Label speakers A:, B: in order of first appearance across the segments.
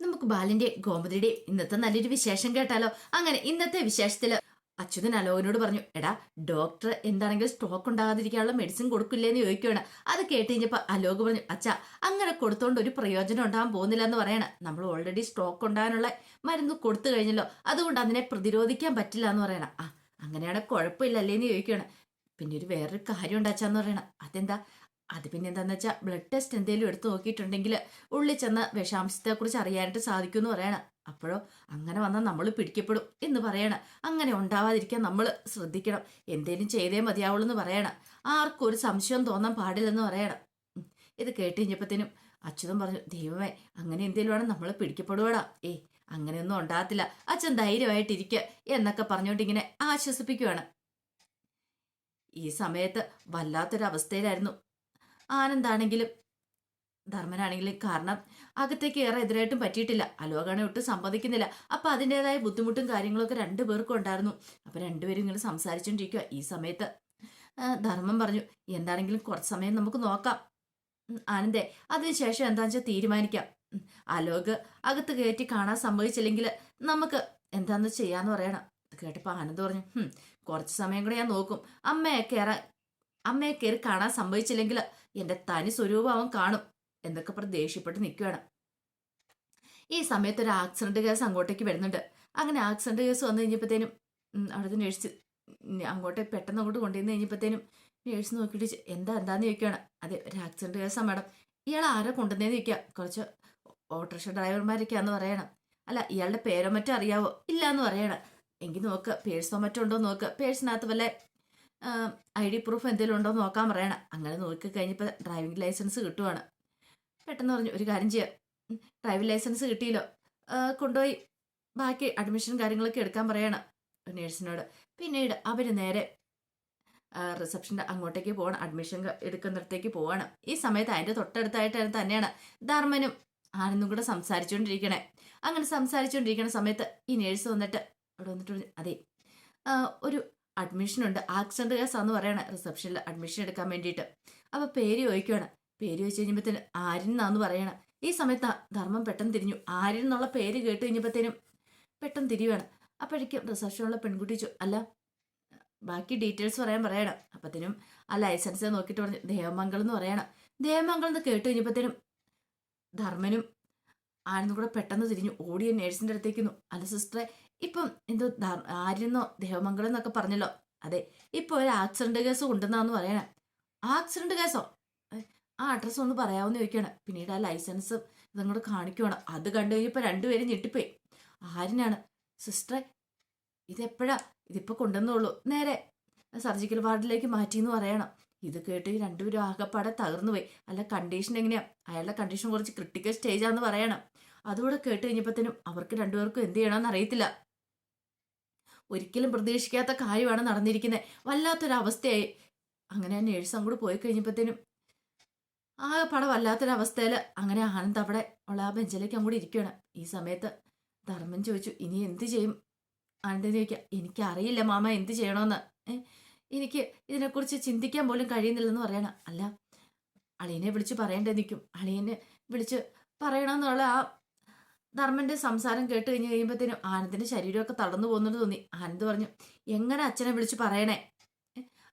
A: നമുക്ക് ബാലിന്റെ ഗോമതിയുടെ ഇന്നത്തെ നല്ലൊരു വിശേഷം കേട്ടാലോ? അങ്ങനെ ഇന്നത്തെ വിശേഷത്തിൽ അച്യുതൻ അലോകനോട് പറഞ്ഞു എടാ ഡോക്ടർ എന്താണെങ്കിലും സ്ട്രോക്ക് ഉണ്ടാകാതിരിക്കാനുള്ള മെഡിസിൻ കൊടുക്കില്ലേന്ന് ചോദിക്കുകയാണ് അത് കേട്ട് കഴിഞ്ഞപ്പോ അലോക് പറഞ്ഞു അച്ഛാ അങ്ങനെ കൊടുത്തോണ്ട് ഒരു പ്രയോജനം ഉണ്ടാകാൻ പോകുന്നില്ല എന്ന് പറയണ. നമ്മൾ ഓൾറെഡി സ്ട്രോക്ക് ഉണ്ടാകാനുള്ള മരുന്ന് കൊടുത്തു കഴിഞ്ഞല്ലോ. അതുകൊണ്ട് അതിനെ പ്രതിരോധിക്കാൻ പറ്റില്ല എന്ന് പറയണം. ആ അങ്ങനെയാണെ കുഴപ്പമില്ലല്ലേന്ന് ചോദിക്കുകയാണ് പിന്നെ ഒരു വേറൊരു കാര്യം ഉണ്ടാച്ചാന്ന് പറയണം. അതെന്താ? അത് പിന്നെ എന്താന്ന് വെച്ചാൽ ബ്ലഡ് ടെസ്റ്റ് എന്തെങ്കിലും എടുത്ത് നോക്കിയിട്ടുണ്ടെങ്കിൽ ഉള്ളിൽ ചെന്ന് വിഷാംശത്തെക്കുറിച്ച് അറിയാനായിട്ട് സാധിക്കും എന്ന് പറയണം. അപ്പോഴോ അങ്ങനെ വന്നാൽ നമ്മൾ പിടിക്കപ്പെടും എന്ന് പറയണം. അങ്ങനെ ഉണ്ടാവാതിരിക്കാൻ നമ്മൾ ശ്രദ്ധിക്കണം. എന്തേലും ചെയ്തേ മതിയാവുള്ളൂ എന്ന് പറയണം. ആർക്കും ഒരു സംശയം തോന്നാൻ പാടില്ലെന്ന് പറയണം. ഇത് കേട്ട് കഴിഞ്ഞപ്പോഴത്തേനും അച്യുതൻ പറഞ്ഞു ദൈവമേ അങ്ങനെ എന്തേലും വേണം നമ്മൾ പിടിക്കപ്പെടുവാടാ. ഏ അങ്ങനെയൊന്നും ഉണ്ടാകത്തില്ല. അച്ഛൻ ധൈര്യമായിട്ടിരിക്കുക എന്നൊക്കെ പറഞ്ഞുകൊണ്ട് ഇങ്ങനെ ആശ്വസിപ്പിക്കുവാണ്. ഈ സമയത്ത് വല്ലാത്തൊരവസ്ഥയിലായിരുന്നു. ആനന്ദാണെങ്കിലും ധർമ്മനാണെങ്കിലും കാരണം അകത്തേക്ക് ഏറെ എതിരായിട്ടും പറ്റിയിട്ടില്ല. അലോകാണെ ഒട്ടും സമ്മതിക്കുന്നില്ല. അപ്പൊ അതിന്റെതായ ബുദ്ധിമുട്ടും കാര്യങ്ങളൊക്കെ രണ്ടുപേർക്കും ഉണ്ടായിരുന്നു. അപ്പൊ രണ്ടുപേരും ഇങ്ങനെ സംസാരിച്ചുകൊണ്ടിരിക്കുക ഈ സമയത്ത്. ധർമ്മം പറഞ്ഞു എന്താണെങ്കിലും കുറച്ച് സമയം നമുക്ക് നോക്കാം. ആനന്ദേ അതിനുശേഷം എന്താണെന്ന് വെച്ചാൽ തീരുമാനിക്കാം. അലോക് അകത്ത് കയറ്റി കാണാൻ സമ്മതിച്ചില്ലെങ്കിൽ നമുക്ക് എന്താന്ന് ചെയ്യാന്ന് പറയണം. കേട്ടപ്പോ ആനന്ദ് പറഞ്ഞു "ഹും, കുറച്ച് സമയം കൂടെ ഞാൻ നോക്കും. അമ്മയെ കയറാൻ അമ്മയെ കയറി കാണാൻ സമ്മതിച്ചില്ലെങ്കിൽ എന്റെ തനി സ്വരൂപം അവൻ കാണും എന്നൊക്കെ പറഞ്ഞ് ദേഷ്യപ്പെട്ട് നിൽക്കുകയാണ് ഈ സമയത്ത് ഒരു ആക്സിഡന്റ് കേസ് അങ്ങോട്ടേക്ക് വരുന്നുണ്ട്. അങ്ങനെ ആക്സിഡന്റ് കേസ് വന്നു കഴിഞ്ഞപ്പോഴത്തേനും അവിടുത്തെ നേഴ്സ് അങ്ങോട്ട് പെട്ടെന്ന് അങ്ങോട്ട് കൊണ്ടുവന്ന് കഴിഞ്ഞപ്പോഴത്തേനും നേഴ്സ് നോക്കിയിട്ട് എന്താ എന്താന്ന് ചോദിക്കുകയാണ് അതെ ഒരു ആക്സിഡന്റ് കേസാണ് മാഡം ഇയാൾ ആരെ കൊണ്ടുവന്നേന്ന് ചോദിക്കുക കുറച്ച് ഓട്ടോറിക്ഷ ഡ്രൈവർമാരൊക്കെയാന്ന് പറയണം. അല്ല ഇയാളുടെ പേരോ മറ്റോ അറിയാവോ? ഇല്ല എന്ന് പറയണം. എങ്കിൽ നോക്ക് പേഴ്സോ മറ്റോ ഉണ്ടോ നോക്ക്. പേഴ്സിനകത്ത് വല്ല ഐ ഡി പ്രൂഫ് എന്തെങ്കിലും ഉണ്ടോ എന്ന് നോക്കാൻ പറയണം. അങ്ങനെ നോക്കി കഴിഞ്ഞപ്പോൾ ഡ്രൈവിംഗ് ലൈസൻസ് കിട്ടുവാണ്. പെട്ടെന്ന് പറഞ്ഞു ഒരു കാര്യം ചെയ്യാം. ഡ്രൈവിംഗ് ലൈസൻസ് കിട്ടിയല്ലോ. കൊണ്ടുപോയി. ബാക്കി അഡ്മിഷൻ കാര്യങ്ങളൊക്കെ എടുക്കാൻ പറയണം. നേഴ്സിനോട് പിന്നീട് അവർ നേരെ റിസപ്ഷന്റെ അങ്ങോട്ടേക്ക് പോകണം. അഡ്മിഷൻ എടുക്കുന്നിടത്തേക്ക് പോവാണ് ഈ സമയത്ത് അതിന്റെ തൊട്ടടുത്തായിട്ട് തന്നെയാണ് ധർമ്മനും ആനന്ദും കൂടെ സംസാരിച്ചുകൊണ്ടിരിക്കണേ അങ്ങനെ സംസാരിച്ചുകൊണ്ടിരിക്കുന്ന സമയത്ത് ഈ നേഴ്സ് വന്നിട്ട് അവിടെ വന്നിട്ട് അതെ ഒരു അഡ്മിഷൻ ഉണ്ട്. ആക്സിഡന്റ് എന്ന് പറയണേ. റിസപ്ഷനിൽ അഡ്മിഷൻ എടുക്കാൻ വേണ്ടിയിട്ട്. അപ്പൊ പേര് ചോദിക്കുവാണ്. പേര് ചോദിച്ചു കഴിഞ്ഞപ്പോഴത്തേനും ആര്യൻ എന്നാന്ന് പറയണം. ഈ സമയത്ത് ധർമ്മം പെട്ടെന്ന് തിരിഞ്ഞു. ആര്യൻ എന്നുള്ള പേര് കേട്ട് കഴിഞ്ഞപ്പോഴത്തേനും പെട്ടെന്ന് തിരിയുവാണ്. അപ്പോഴേക്കും റിസപ്ഷനുള്ള പെൺകുട്ടി അല്ല ബാക്കി ഡീറ്റെയിൽസ് പറയാൻ പറയണം. അപ്പത്തേനും ആ ലൈസൻസ് നോക്കിയിട്ട് പറഞ്ഞു ദേവമംഗളം എന്ന് പറയണം. ദേവമംഗളം എന്ന് കേട്ട് കഴിഞ്ഞപ്പോഴത്തേനും ധർമ്മനും ആനന്ദും കൂടെ പെട്ടെന്ന് തിരിഞ്ഞു. ഓടിയ നേഴ്സിന്റെ അടുത്തേക്കുന്നു അല്ല സിസ്റ്ററെ ഇപ്പം എന്തോ ധർ- ദേവമംഗളം എന്നൊക്കെ പറഞ്ഞല്ലോ. അതെ ഇപ്പൊ ഒരു ആക്സിഡന്റ് കേസ് കൊണ്ടുവന്നാന്ന് പറയണേ. ആക്സിഡന്റ് കേസോ? ആ അഡ്രസ്സ് ഒന്ന് പറയാമെന്ന് ചോദിക്കണം. പിന്നീട് ആ ലൈസൻസ് ഇതങ്ങോട്ട് കാണിക്കുവാണ്. അത് കണ്ടു കഴിഞ്ഞപ്പോൾ രണ്ടുപേരും ഞെട്ടിപ്പോയി. ആര്യനാണ് സിസ്റ്ററെ ഇതെപ്പോഴാ? ഇതിപ്പോ കൊണ്ടുവന്നുള്ളൂ നേരെ സർജിക്കൽ വാർഡിലേക്ക് മാറ്റിയെന്ന് പറയണം. ഇത് കേട്ട് രണ്ടുപേരും ആകെപ്പാടെ തകർന്നു പോയി. അല്ല കണ്ടീഷൻ എങ്ങനെയാ? അയാളുടെ കണ്ടീഷൻ കുറച്ച് ക്രിട്ടിക്കൽ സ്റ്റേജാന്ന് പറയണം. അതുകൂടെ കേട്ട് കഴിഞ്ഞപ്പോഴത്തേനും അവർക്ക് രണ്ടുപേർക്കും എന്ത് ചെയ്യണമെന്ന് അറിയത്തില്ല. ഒരിക്കലും പ്രതീക്ഷിക്കാത്ത കാര്യമാണ് നടന്നിരിക്കുന്നത് വല്ലാത്തൊരവസ്ഥയായി. അങ്ങനെ നേഴ്സ് അങ്ങോട്ട് പോയി കഴിഞ്ഞപ്പോഴത്തേനും ആ പടം വല്ലാത്തൊരവസ്ഥയിൽ അങ്ങനെ ആനന്ദ് അവിടെ ഉള്ള ആ ബെഞ്ചിലേക്ക് അങ്ങോട്ട് ഇരിക്കുകയാണ് ഈ സമയത്ത് ധർമ്മൻ ചോദിച്ചു ഇനി എന്ത് ചെയ്യും? ആനന്ദ് ചോദിക്കാം എനിക്കറിയില്ല മാമ എന്ത് ചെയ്യണമെന്ന് എനിക്ക് ഇതിനെക്കുറിച്ച് ചിന്തിക്കാൻ പോലും കഴിയുന്നില്ലെന്ന് പറയണം. അല്ല അളിയനെ വിളിച്ച് പറയേണ്ടത് നിൽക്കും അളിയനെ വിളിച്ച് പറയണമെന്നുള്ള ആ ധർമ്മന്റെ സംസാരം കേട്ട് കഴിഞ്ഞ് കഴിയുമ്പോഴത്തേനും ആനന്ദിന്റെ ശരീരമൊക്കെ തളർന്നു പോകുന്നത് തോന്നി. ആനന്ദ് പറഞ്ഞു എങ്ങനെ അച്ഛനെ വിളിച്ച് പറയണേ?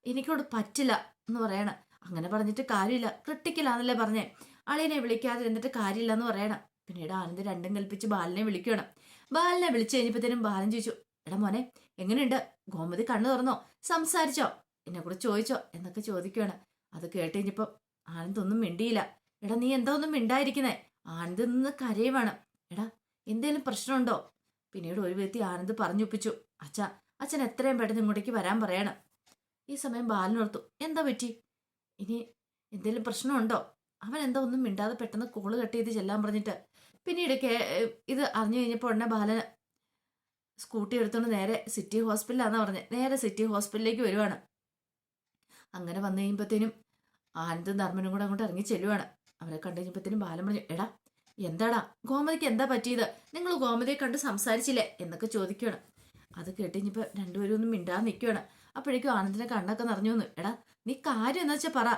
A: എനിക്കോട് പറ്റില്ല എന്ന് പറയണ. അങ്ങനെ പറഞ്ഞിട്ട് കാര്യമില്ല. ക്രിട്ടിക്കലാന്നല്ലേ പറഞ്ഞേ. അളിയനെ വിളിക്കാതെ എന്നിട്ട് കാര്യമില്ല എന്ന് പറയണം. പിന്നീട് ആനന്ദ് രണ്ടും കൽപ്പിച്ച് ബാലിനെ വിളിക്കണം ബാലിനെ വിളിച്ചു കഴിഞ്ഞപ്പോഴത്തേനും ബാലൻ ചോദിച്ചു എടാ മോനെ എങ്ങനെയുണ്ട്? ഗോമതി കണ്ണു തുറന്നോ? സംസാരിച്ചോ? എന്നെ കൂടെ ചോദിച്ചോ? എന്നൊക്കെ ചോദിക്കുകയാണ്. അത് കേട്ട് കഴിഞ്ഞപ്പോൾ ആനന്ദ് ഒന്നും മിണ്ടിയില്ല. എടാ നീ എന്താ ഒന്നും മിണ്ടായിരിക്കുന്നേ ആനന്ദ് നിന്ന് കരയുവാണ്. എടാ എന്തേലും പ്രശ്നമുണ്ടോ? പിന്നീട് ഒരു വ്യക്തി ആനന്ദ് പറഞ്ഞൊപ്പിച്ചു. അച്ഛ അച്ഛൻ എത്രയും പെട്ടെന്ന് ഇങ്ങോട്ടേക്ക് വരാൻ പറയണം. ഈ സമയം ബാലനോർത്തു എന്താ പറ്റി? ഇനി എന്തേലും പ്രശ്നമുണ്ടോ? അവൻ എന്താ ഒന്നും മിണ്ടാതെ പെട്ടെന്ന് കോൾ കട്ട് ചെയ്ത് ചെല്ലാൻ പറഞ്ഞിട്ട്. പിന്നീട് കേ- ഇത് അറിഞ്ഞു കഴിഞ്ഞപ്പോൾ ഉടനെ ബാലൻ സ്കൂട്ടി എടുത്തോണ്ട് നേരെ സിറ്റി ഹോസ്പിറ്റലാന്നാ പറഞ്ഞത് നേരെ സിറ്റി ഹോസ്പിറ്റലിലേക്ക് വരുവാണ്. അങ്ങനെ വന്നു കഴിയുമ്പോഴത്തേനും ആനന്ദും ധർമ്മനും കൂടെ അങ്ങോട്ട് ഇറങ്ങി ചെല്ലുവാണ്. അവരെ കണ്ടു കഴിഞ്ഞപ്പോഴത്തേനും ബാലൻ പറഞ്ഞു എടാ എന്താടാ ഗോമതിക്ക് എന്താ പറ്റിയത്? നിങ്ങൾ ഗോമതിയെ കണ്ട് സംസാരിച്ചില്ലേ? എന്നൊക്കെ ചോദിക്കുകയാണ്. അത് കേട്ട് കഴിഞ്ഞപ്പോൾ രണ്ടുപേരും ഒന്നും മിണ്ടാതെ നിൽക്കുകയാണ്. അപ്പോഴേക്കും ആനന്ദിനെ കണ്ണൊക്കെ നിറഞ്ഞു വന്നു. എടാ നീ കാര്യം എന്താ വെച്ചാൽ പറ.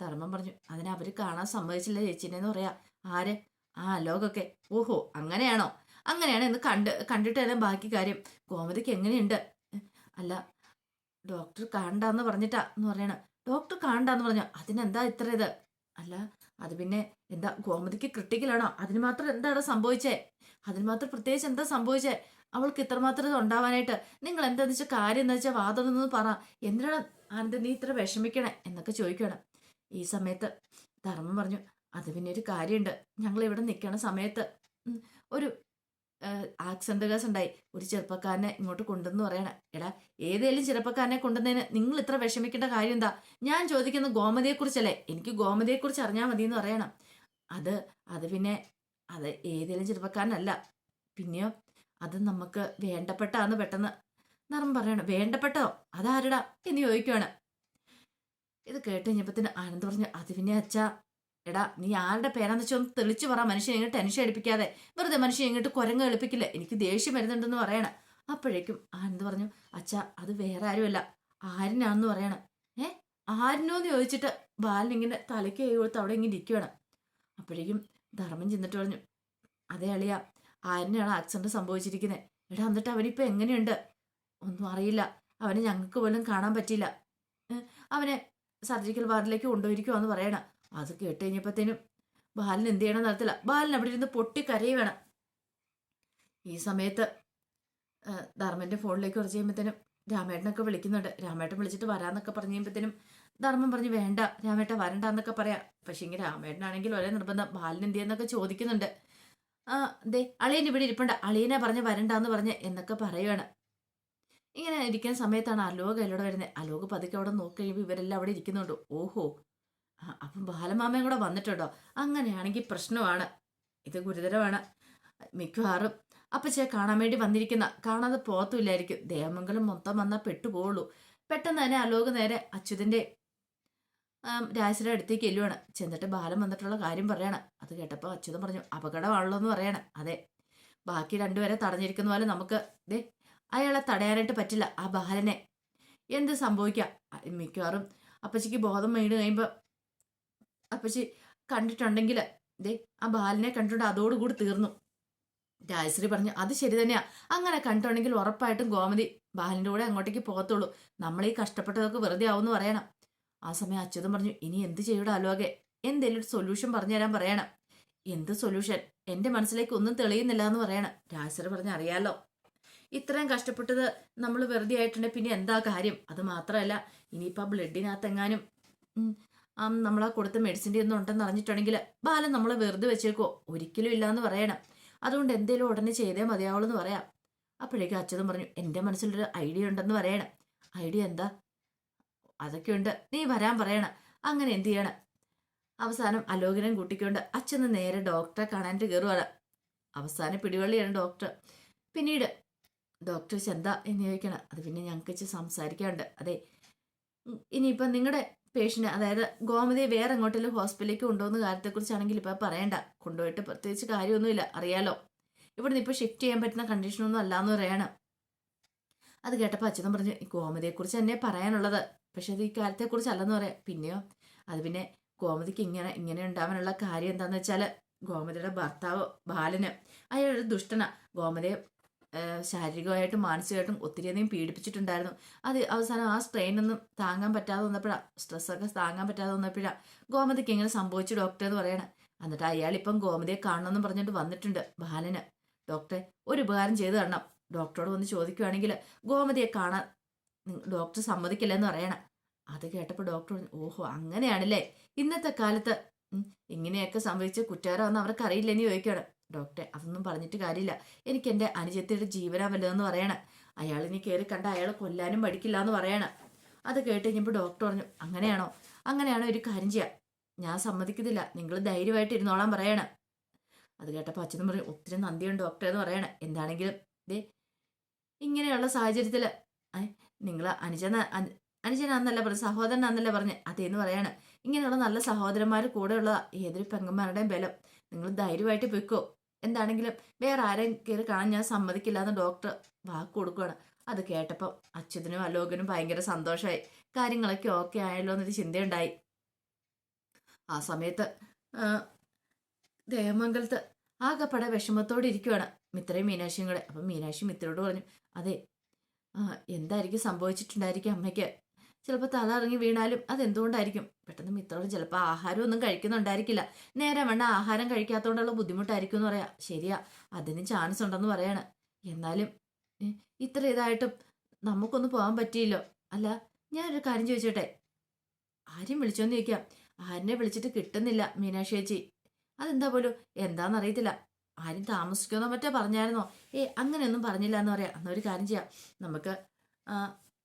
A: ധർമ്മം പറഞ്ഞു അതിനെ അവർ കാണാൻ സമ്മതിച്ചില്ല ചേച്ചിനെ എന്ന് പറയാ. ആര്? ആ ലോകൊക്കെ. ഓഹോ അങ്ങനെയാണോ? അങ്ങനെയാണ് എന്ന് കണ്ട് കണ്ടിട്ട് തരാം ബാക്കി കാര്യം. ഗോമതിക്ക് എങ്ങനെയുണ്ട്? അല്ല ഡോക്ടർ കാണണ്ടെന്ന് പറഞ്ഞിട്ടാ എന്ന് പറയണ. ഡോക്ടർ കാണണ്ടെന്ന് പറഞ്ഞു? അതിനെന്താ ഇത്ര ഇത്? അല്ല അത് പിന്നെ എന്താ ഗോമതിക്ക് ക്രിട്ടിക്കലാണോ അതിന് മാത്രം എന്താണ് സംഭവിച്ചേ? അതിന് മാത്രം പ്രത്യേകിച്ച് എന്താ സംഭവിച്ചേ? അവൾക്ക് ഇത്രമാത്രം ഇത് ഉണ്ടാവാനായിട്ട് നിങ്ങൾ എന്താന്ന് വെച്ചാൽ കാര്യം എന്താ വെച്ചാൽ വാദമെന്ന് പറ. എന്തിനാണ് ആനന്ദ നീ ഇത്ര വിഷമിക്കണേ? എന്നൊക്കെ ചോദിക്കണം ഈ സമയത്ത് ധർമ്മം പറഞ്ഞു അത് പിന്നെ ഒരു കാര്യമുണ്ട്. ഞങ്ങൾ ഇവിടെ നിൽക്കണ സമയത്ത് ഒരു ആക്സിഡന്റ് കേസ് ഉണ്ടായി ഒരു ചെറുപ്പക്കാരനെ ഇങ്ങോട്ട് കൊണ്ടുവന്ന് പറയണേ. എടാ ഏതേലും ചെറുപ്പക്കാരനെ കൊണ്ടുവന്നതിന് നിങ്ങൾ ഇത്ര വിഷമിക്കേണ്ട കാര്യം എന്താ? ഞാൻ ചോദിക്കുന്ന ഗോമതിയെക്കുറിച്ചല്ലേ? എനിക്ക് ഗോമതിയെക്കുറിച്ച് അറിഞ്ഞാൽ മതി എന്ന് പറയണം. അത് അത് പിന്നെ അത് ഏതേലും ചെറുപ്പക്കാരനല്ല. പിന്നെയോ അത് നമുക്ക് വേണ്ടപ്പെട്ടാന്ന് പെട്ടെന്ന് നറം പറയണം. വേണ്ടപ്പെട്ടോ? അതാരടാ? എന്ന് ചോദിക്കുവാണ്. ഇത് കേട്ട് കഴിഞ്ഞപ്പത്തിന് ആനന്ദ് പറഞ്ഞു അത് പിന്നെ അച്ഛാ എടാ നീ ആരുടെ പേരാന്ന് വെച്ചാൽ ഒന്ന് തെളിച്ചു പറ. മനുഷ്യൻ ഇങ്ങോട്ട് ടെൻഷൻ അടിപ്പിക്കാതെ. വെറുതെ മനുഷ്യൻ ഇങ്ങോട്ട് കുരങ്ങ് എളുപ്പിക്കില്ല എനിക്ക് ദേഷ്യം വരുന്നുണ്ടെന്ന് പറയണ. അപ്പോഴേക്കും ആനന്ദ് പറഞ്ഞു? അച്ഛാ അത് വേറെ ആരുമല്ല. ആരിനാണെന്ന് പറയണം. ഏ? ആരിനോന്ന് ചോദിച്ചിട്ട് ബാലിനിങ്ങനെ തലയ്ക്ക് കൊടുത്ത് അവിടെ ഇങ്ങനെ ഇരിക്കുകയാണ് അപ്പോഴേക്കും ധർമ്മം ചെന്നിട്ട് പറഞ്ഞു അതേ അളിയ ആരിനാണ് ആക്സിഡന്റ് സംഭവിച്ചിരിക്കുന്നത് എടാ എന്നിട്ട് അവനിപ്പോൾ എങ്ങനെയുണ്ട്? ഒന്നും അറിയില്ല. അവനെ ഞങ്ങൾക്ക് പോലും കാണാൻ പറ്റിയില്ല. അവനെ സർജിക്കൽ വാർഡിലേക്ക് കൊണ്ടുപോയിരിക്കുവാന്ന് പറയണം. അത് കേട്ട് കഴിഞ്ഞപ്പോഴത്തേനും ബാലൻ എന്ത് ചെയ്യണം നടത്തില്ല. ബാലൻ അവിടെ ഇരുന്ന് പൊട്ടി കരയുവേണം ഈ സമയത്ത് ധർമ്മന്റെ ഫോണിലേക്ക് കുറച്ച് കഴിയുമ്പോഴത്തേനും രാമേട്ടനൊക്കെ വിളിക്കുന്നുണ്ട്. രാമേട്ടൻ വിളിച്ചിട്ട് വരാന്നൊക്കെ പറഞ്ഞു കഴിയുമ്പോഴത്തേനും ധർമ്മം പറഞ്ഞ് വേണ്ട രാമേട്ടൻ വരണ്ട എന്നൊക്കെ പറയാം. പക്ഷേ ഇങ്ങനെ രാമേട്ടനാണെങ്കിൽ ഒരേ നിർബന്ധം. ബാലൻ എന്ത് ചെയ്യുന്നൊക്കെ ചോദിക്കുന്നുണ്ട്. ആ ദേ അളിയൻ ഇവിടെ ഇരിപ്പുണ്ട്. അളിയനെ പറഞ്ഞ് വരണ്ടാന്ന് പറഞ്ഞ് എന്നൊക്കെ പറയുകയാണ് ഇങ്ങനെ ഇരിക്കുന്ന സമയത്താണ് അലോക് അല്ലോടെ വരുന്നത്. അലോക് പതുക്കെ അവിടെ നോക്കി കഴിയുമ്പോൾ ഇവരെല്ലാം അവിടെ ഇരിക്കുന്നുണ്ട്. ഓഹോ അപ്പം ബാലമാമയും കൂടെ വന്നിട്ടുണ്ടോ? അങ്ങനെയാണെങ്കിൽ പ്രശ്നമാണ്. ഇത് ഗുരുതരമാണ്. മിക്കവാറും അപ്പച്ചയെ കാണാൻ വേണ്ടി വന്നിരിക്കുന്ന കാണാതെ പോകത്തുമില്ലായിരിക്കും. ദേവമംഗലം മൊത്തം വന്നാൽ പെട്ടുപോകുള്ളൂ പെട്ടെന്ന് തന്നെ അലോക് നേരെ അച്യുതന്റെ രാജശ്രീ അടുത്തേക്ക് എല്ലുവാണ് ചെന്നിട്ട് ബാലം വന്നിട്ടുള്ള കാര്യം പറയാണ്. അത് കേട്ടപ്പോൾ അച്യുതൻ പറഞ്ഞു അപകടമാണല്ലോ എന്ന് പറയാണ്. അതെ. ബാക്കി രണ്ടുപേരെ തടഞ്ഞിരിക്കുന്ന പോലെ നമുക്ക് ദേ അയാളെ തടയാനായിട്ട് പറ്റില്ല ആ ബാലനെ. എന്ത് സംഭവിക്കാം? മിക്കവാറും അപ്പച്ചിക്ക് ബോധം വീണ് കഴിയുമ്പോൾ അപ്പച്ചി കണ്ടിട്ടുണ്ടെങ്കിൽ ദേ ആ ബാലിനെ കണ്ടിട്ടുണ്ട് അതോടുകൂടി തീർന്നു. രാജശ്രീ പറഞ്ഞു അത് ശരി തന്നെയാ. അങ്ങനെ കണ്ടിട്ടുണ്ടെങ്കിൽ ഉറപ്പായിട്ടും ഗോമതി ബാലിന്റെ കൂടെ അങ്ങോട്ടേക്ക് പോകത്തുള്ളൂ. നമ്മൾ ഈ കഷ്ടപ്പെട്ടതൊക്കെ വെറുതെ ആവുമെന്ന് പറയണം. ആ സമയം അച്യുതൻ പറഞ്ഞു ഇനി എന്ത് ചെയ്യൂടാ അലോകെ എന്തെങ്കിലും ഒരു സൊല്യൂഷൻ പറഞ്ഞു തരാൻ പറയണം. എന്ത് സൊല്യൂഷൻ എന്റെ മനസ്സിലേക്ക് ഒന്നും തെളിയുന്നില്ല എന്ന് പറയണം. രാജശ്രീ പറഞ്ഞു അറിയാലോ. ഇത്രയും കഷ്ടപ്പെട്ടത് നമ്മൾ വെറുതെ ആയിട്ടുണ്ടെങ്കിൽ പിന്നെ എന്താ കാര്യം? അത് മാത്രമല്ല ഇനിയിപ്പോൾ ബ്ലഡിനകത്ത് എങ്ങാനും ആ കൊടുത്ത മെഡിസിന്റെ ഒന്നും ഉണ്ടെന്ന് അറിഞ്ഞിട്ടുണ്ടെങ്കിൽ ബാലൻ നമ്മളെ വെറുതെ വെച്ചേക്കോ ഒരിക്കലും ഇല്ലാന്ന് പറയണം. അതുകൊണ്ട് എന്തേലും ഉടനെ ചെയ്തേ മതിയാവുള്ളൂ എന്ന് പറയാം. അപ്പോഴേക്കും അച്ഛനും പറഞ്ഞു എന്റെ മനസ്സിലൊരു ഐഡിയ ഉണ്ടെന്ന് പറയണം. ഐഡിയ എന്താ? അതൊക്കെ ഉണ്ട് നീ വരാൻ പറയണം. അങ്ങനെ എന്ത് ചെയ്യണം? അവസാനം അലോകനം കൂട്ടിക്കൊണ്ട് അച്ഛന് നേരെ ഡോക്ടറെ കാണാനിട്ട് കയറുവാണ് അവസാനം പിടിവള്ളിയാണ് ഡോക്ടർ പിന്നീട് ഡോക്ടർ ചെന്താ എന്ന് ചോദിക്കണം. അത് പിന്നെ ഞങ്ങൾക്ക് ഇച്ചിരി സംസാരിക്കാനുണ്ട്. അതെ ഇനിയിപ്പം നിങ്ങളുടെ പേഷ്യന്റ് അതായത് ഗോമതിയെ വേറെ എങ്ങോട്ടെങ്കിലും ഹോസ്പിറ്റലിലേക്ക് കൊണ്ടുപോകുന്ന കാര്യത്തെക്കുറിച്ചാണെങ്കിൽ ഇപ്പം പറയണ്ട. കൊണ്ടുപോയിട്ട് പ്രത്യേകിച്ച് കാര്യമൊന്നുമില്ല. അറിയാലോ. ഇവിടുന്ന് ഇപ്പോൾ ഷിഫ്റ്റ് ചെയ്യാൻ പറ്റുന്ന കണ്ടീഷനൊന്നും അല്ലാന്ന് പറയണം. അത് കേട്ടപ്പോൾ അച്ഛനും പറഞ്ഞു ഗോമതിയെക്കുറിച്ച് തന്നെ പറയാനുള്ളത്? പക്ഷേ അത് ഈ കാര്യത്തെക്കുറിച്ച് അല്ലെന്ന് പറയാം. പിന്നെയോ? അത് പിന്നെ ഗോമതിക്ക് ഇങ്ങനെ ഇങ്ങനെ ഉണ്ടാവാനുള്ള കാര്യം എന്താണെന്ന് വെച്ചാൽ ഗോമതിയുടെ ഭർത്താവ് ബാലന്. അയാളൊരു ദുഷ്ടന. ഗോമതിയെ ശാരീരികമായിട്ടും മാനസികമായിട്ടും ഒത്തിരിയധികം പീഡിപ്പിച്ചിട്ടുണ്ടായിരുന്നു. അത് അവസാനം ആ സ്ട്രെയിൻ ഒന്നും താങ്ങാൻ പറ്റാതെ വന്നപ്പോഴാണ് സ്ട്രെസ്സൊക്കെ താങ്ങാൻ പറ്റാതെ വന്നപ്പോഴാണ് ഗോമതിക്ക് എങ്ങനെ സംഭവിച്ചു ഡോക്ടർ എന്ന് പറയണേ. എന്നിട്ട് അയാൾ ഇപ്പം ഗോമതിയെ കാണണമെന്ന് പറഞ്ഞിട്ട് വന്നിട്ടുണ്ട് ബാലന്. ഡോക്ടറെ ഒരു ഉപകാരം ചെയ്തു തരണം. ഡോക്ടറോട് വന്ന് ചോദിക്കുകയാണെങ്കിൽ ഗോമതിയെ കാണാൻ ഡോക്ടർ സമ്മതിക്കില്ല എന്ന് പറയണം. അത് കേട്ടപ്പോൾ ഡോക്ടർ ഓഹോ അങ്ങനെയാണല്ലേ? ഇന്നത്തെ കാലത്ത് ഇങ്ങനെയൊക്കെ സംഭവിച്ച കുറ്റകാരമെന്ന് അവർക്ക് അറിയില്ലെന്ന് ചോദിക്കുകയാണ് ഡോക്ടറെ അതൊന്നും പറഞ്ഞിട്ട് കാര്യമില്ല. എനിക്ക് എന്റെ അനുജത്തിയുടെ ജീവനാ വല്ലതെന്ന് പറയണം. അയാൾ ഇനി കയറി കണ്ട അയാളെ കൊല്ലാനും പഠിക്കില്ല എന്ന് പറയണം. അത് കേട്ട് കഴിഞ്ഞപ്പോൾ ഡോക്ടർ പറഞ്ഞു അങ്ങനെയാണോ? അങ്ങനെയാണോ ഒരു കാര്യം ചെയ്യാം? ഞാൻ സമ്മതിക്കുന്നില്ല നിങ്ങൾ ധൈര്യമായിട്ട് ഇരുന്നോളാൻ പറയണം. അത് കേട്ടപ്പോൾ അച്ഛനും പറഞ്ഞു ഒത്തിരി നന്ദിയുണ്ട് ഡോക്ടർ എന്ന് പറയണം. എന്താണെങ്കിലും ദേ ഇങ്ങനെയുള്ള സാഹചര്യത്തിൽ നിങ്ങൾ അനുജന അന- അനുജനാന്നല്ല പറഞ്ഞു സഹോദരനാന്നല്ല പറഞ്ഞ് അതേന്ന് പറയാണ്. ഇങ്ങനെയുള്ള നല്ല സഹോദരന്മാർ കൂടെയുള്ള ഏതൊരു പെങ്ങന്മാരുടെയും ബലം. നിങ്ങൾ ധൈര്യമായിട്ട് പൊയ്ക്കോ. എന്താണെങ്കിലും വേറെ ആരെയും കയറി കാണാൻ ഞാൻ സമ്മതിക്കില്ല എന്ന് ഡോക്ടർ വാക്ക് കൊടുക്കുകയാണ് അത് കേട്ടപ്പോൾ അച്യുതനും അലോകനും ഭയങ്കര സന്തോഷമായി കാര്യങ്ങളൊക്കെ ഓക്കെ ആയല്ലോ എന്നൊരു ചിന്തയുണ്ടായി. ആ സമയത്ത് ദേവമംഗലത്ത് ആകെപ്പടെ വിഷമത്തോടെ ഇരിക്കുവാണ് മിത്രയും മീനാക്ഷിയും കൂടെ. അപ്പം മീനാക്ഷി മിത്രയോട് പറഞ്ഞു അതെ എന്തായിരിക്കും സംഭവിച്ചിട്ടുണ്ടായിരിക്കും അമ്മയ്ക്ക്? ചിലപ്പോൾ തല ഇറങ്ങി വീണാലും അതെന്തുകൊണ്ടായിരിക്കും? പെട്ടെന്ന് മിത്രോട് ചിലപ്പോൾ ആഹാരം ഒന്നും കഴിക്കുന്നുണ്ടായിരിക്കില്ല. നേരെ വേണ്ട ആഹാരം കഴിക്കാത്തതുകൊണ്ടുള്ള ബുദ്ധിമുട്ടായിരിക്കും എന്ന് പറയാം. ശരിയാ അതിന് ചാൻസ് ഉണ്ടെന്ന് പറയാണ്. എന്നാലും ഇത്ര ഇതായിട്ടും നമുക്കൊന്നും പോകാൻ പറ്റിയില്ലോ. അല്ല ഞാനൊരു കാര്യം ചോദിച്ചോട്ടെ? ആരും വിളിച്ചോന്ന് ചോദിക്കാം. ആരിനെ വിളിച്ചിട്ട് കിട്ടുന്നില്ല മീനാക്ഷി ചേച്ചി. അതെന്താ പോലും? എന്താണെന്നറിയത്തില്ല ആരും താമസിക്കുമെന്നോ മറ്റോ പറഞ്ഞായിരുന്നോ? ഏ അങ്ങനെയൊന്നും പറഞ്ഞില്ല എന്ന് പറയാം. അന്നൊരു കാര്യം ചെയ്യാം. നമുക്ക്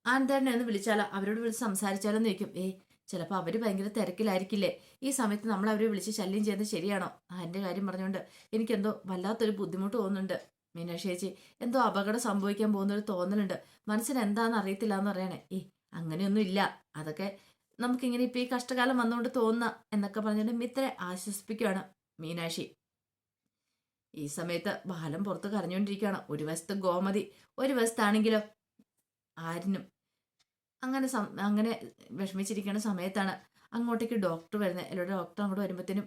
A: ആനന്ദേട്ടനെ ഒന്ന് വിളിച്ചാലോ? അവരോട് വിളിച്ച് സംസാരിച്ചാലോ എന്ന് ചോദിക്കും. ഏയ് ചിലപ്പോൾ അവർ ഭയങ്കര തിരക്കിലായിരിക്കില്ലേ? ഈ സമയത്ത് നമ്മൾ അവരെ വിളിച്ച് ശല്യം ചെയ്യുന്നത് ശരിയാണോ? ആന്റെ കാര്യം പറഞ്ഞുകൊണ്ട് എനിക്കെന്തോ വല്ലാത്തൊരു ബുദ്ധിമുട്ട് തോന്നുന്നുണ്ട്. മീനാക്ഷി ചേച്ചി എന്തോ അപകടം സംഭവിക്കാൻ പോകുന്നൊരു തോന്നലുണ്ട്. മനസ്സിന് എന്താണെന്ന് അറിയത്തില്ല എന്ന് പറയണേ. ഏ അങ്ങനെയൊന്നും ഇല്ല. അതൊക്കെ നമുക്കിങ്ങനെ ഇപ്പോൾ ഈ കഷ്ടകാലം വന്നുകൊണ്ട് തോന്നുന്ന എന്നൊക്കെ പറഞ്ഞിട്ട് മിത്രെ ആശ്വസിപ്പിക്കുകയാണ് മീനാക്ഷി. ഈ സമയത്ത് ബാലം പുറത്ത് കരഞ്ഞുകൊണ്ടിരിക്കുകയാണ്. ഒരു വശത്ത് ഗോമതി ഒരു വശത്താണെങ്കിലോ ആരിനും അങ്ങനെ അങ്ങനെ വിഷമിച്ചിരിക്കുന്ന സമയത്താണ് അങ്ങോട്ടേക്ക് ഡോക്ടർ വരുന്നത് എല്ലാവരും ഡോക്ടർ അങ്ങോട്ട് വരുമ്പോഴത്തേനും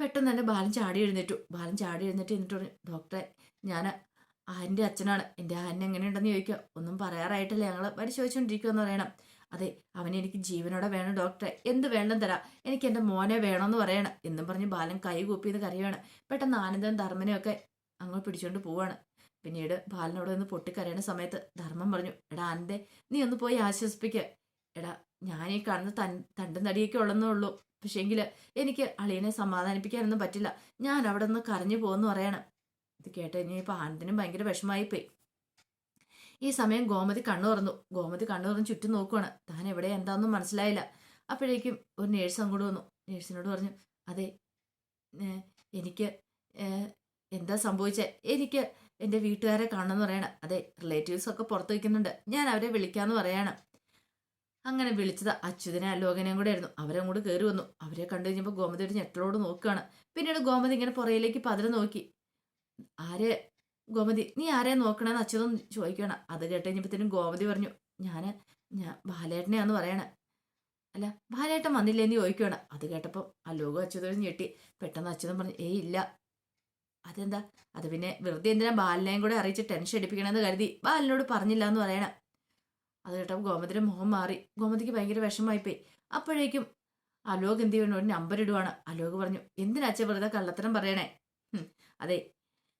A: പെട്ടെന്ന് തന്നെ ബാലൻ ചാടി എഴുന്നേറ്റു. ബാലൻ ചാടി എഴുന്നേറ്റ് എന്നിട്ട് പറഞ്ഞു ഡോക്ടറെ ഞാൻ ആന്റെ അച്ഛനാണ്. എന്റെ ആൻ എങ്ങനെയുണ്ടെന്ന് ചോദിക്കുക ഒന്നും പറയാറായിട്ടില്ല ഞങ്ങൾ പരിശോധിച്ചുകൊണ്ടിരിക്കുമെന്ന് പറയണം. അതെ അവനെനിക്ക് ജീവനോടെ വേണം ഡോക്ടറെ എന്ത് വേണം തരാം. എനിക്ക് എന്റെ മോനെ വേണമെന്ന് പറയണം. എന്നും പറഞ്ഞ് ബാലൻ കൈ കൂപ്പിയത് കരയാണ് പെട്ടെന്ന് ആനന്ദം ധർമ്മനെയൊക്കെ അങ്ങോട്ട് പിടിച്ചുകൊണ്ട് പോവാണ്. പിന്നീട് ബാലനോട് ഒന്ന് പൊട്ടിക്കരയണ സമയത്ത് ധർമ്മം പറഞ്ഞു എടാ അന്റെ നീ ഒന്ന് പോയി ആശ്വസിപ്പിക്കുക എടാ ഞാൻ ഈ കാണുന്ന തൻ തണ്ടും തടിയൊക്കെ ഉള്ളെന്നേ ഉള്ളൂ. പക്ഷേങ്കിൽ എനിക്ക് അളിയനെ സമാധാനിപ്പിക്കാനൊന്നും പറ്റില്ല. ഞാൻ അവിടെ നിന്ന് കരഞ്ഞു പോകുമെന്ന് പറയണം. ഇത് കേട്ട് കഴിഞ്ഞപ്പോൾ ആനന്ദിനും ഭയങ്കര വിഷമായിപ്പോയി ഈ സമയം ഗോമതി കണ്ണു തുറന്നു ഗോമതി കണ്ണു തുറന്ന് ചുറ്റും നോക്കുവാണ്. താൻ എവിടെ എന്താണെന്നും മനസ്സിലായില്ല. അപ്പോഴേക്കും ഒരു നേഴ്സ് അങ്ങോട്ട് വന്നു. നേഴ്സിനോട് പറഞ്ഞു അതെ എനിക്ക് എന്താ സംഭവിച്ചത് എനിക്ക് എന്റെ വീട്ടുകാരെ കാണണമെന്ന് പറയണം. അതെ റിലേറ്റീവ്സ് ഒക്കെ പുറത്ത് വയ്ക്കുന്നുണ്ട്. ഞാൻ അവരെ വിളിക്കാമെന്ന് പറയണം. അങ്ങനെ വിളിച്ചത് അച്യുതനെ അലോകനെയും കൂടെ ആയിരുന്നു. അവരെ അങ്ങോട്ട് കയറി വന്നു. അവരെ കണ്ടു കഴിഞ്ഞപ്പോൾ ഗോമതി ഒരു ഞെട്ടലോട് നോക്കുകയാണ്. പിന്നീട് ഗോമതി ഇങ്ങനെ പുറയിലേക്ക് പതിരെ നോക്കി. ആരെ ഗോമതി നീ ആരെ നോക്കണമെന്ന് അച്യുതൻ ചോദിക്കുകയാണ്. അത് കേട്ട് കഴിഞ്ഞപ്പോഴത്തേനും ഗോമതി പറഞ്ഞു ഞാൻ ഞാൻ ബാലേട്ടനെയാന്ന് പറയണേ. അല്ല ബാലേട്ടൻ വന്നില്ലേന്ന് ചോദിക്കുകയാണ്. അത് കേട്ടപ്പോൾ അലോകം അച്യുതൻ ഞെട്ടി. പെട്ടെന്ന് അച്യുതൻ പറഞ്ഞു ഏയ് ഇല്ല. അതെന്താ? അത് പിന്നെ വെറുതെ എന്തിനാ ബാലിനെയും കൂടെ അറിയിച്ച് ടെൻഷൻ അടിപ്പിക്കണമെന്ന് കരുതി ബാലിനോട് പറഞ്ഞില്ല എന്ന് പറയണം. അത് കേട്ടപ്പോൾ ഗോമതിയുടെ മുഖം മാറി. ഗോമതിക്ക് ഭയങ്കര വിഷമമായിപ്പോയി. അപ്പോഴേക്കും അലോക് എന്ത് ചെയ്യണോ നമ്പർ ഇടുവാണ്. അലോക് പറഞ്ഞു എന്തിനാച്ച വെറുതെ കള്ളത്തരം പറയണേ? അതെ അതെ.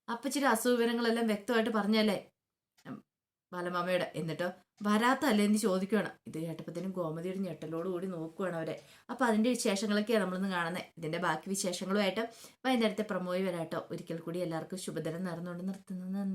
A: അപ്പച്ചിയുടെ അസുവിവരങ്ങളെല്ലാം വ്യക്തമായിട്ട് പറഞ്ഞല്ലേ? ബാലമാമയുടെ. എന്നിട്ടോ? വരാത്തല്ലേ എന്ന് ചോദിക്കുകയാണ് ഇത് കേട്ടപ്പോഴത്തേനും ഗോമതി ഒരു ഞെട്ടലോട് കൂടി നോക്കുകയാണ് അവരെ. അപ്പോൾ അതിന്റെ വിശേഷങ്ങളൊക്കെയാണ് നമ്മളിന്ന് കാണുന്നത് ഇതിന്റെ ബാക്കി വിശേഷങ്ങളുമായിട്ട് വൈകുന്നേരത്തെ പ്രമോയി വരാട്ടോ. ഒരിക്കൽ കൂടി എല്ലാവർക്കും ശുഭദിനം നേർന്നുകൊണ്ട് നിർത്തുന്നു. നന്ദി.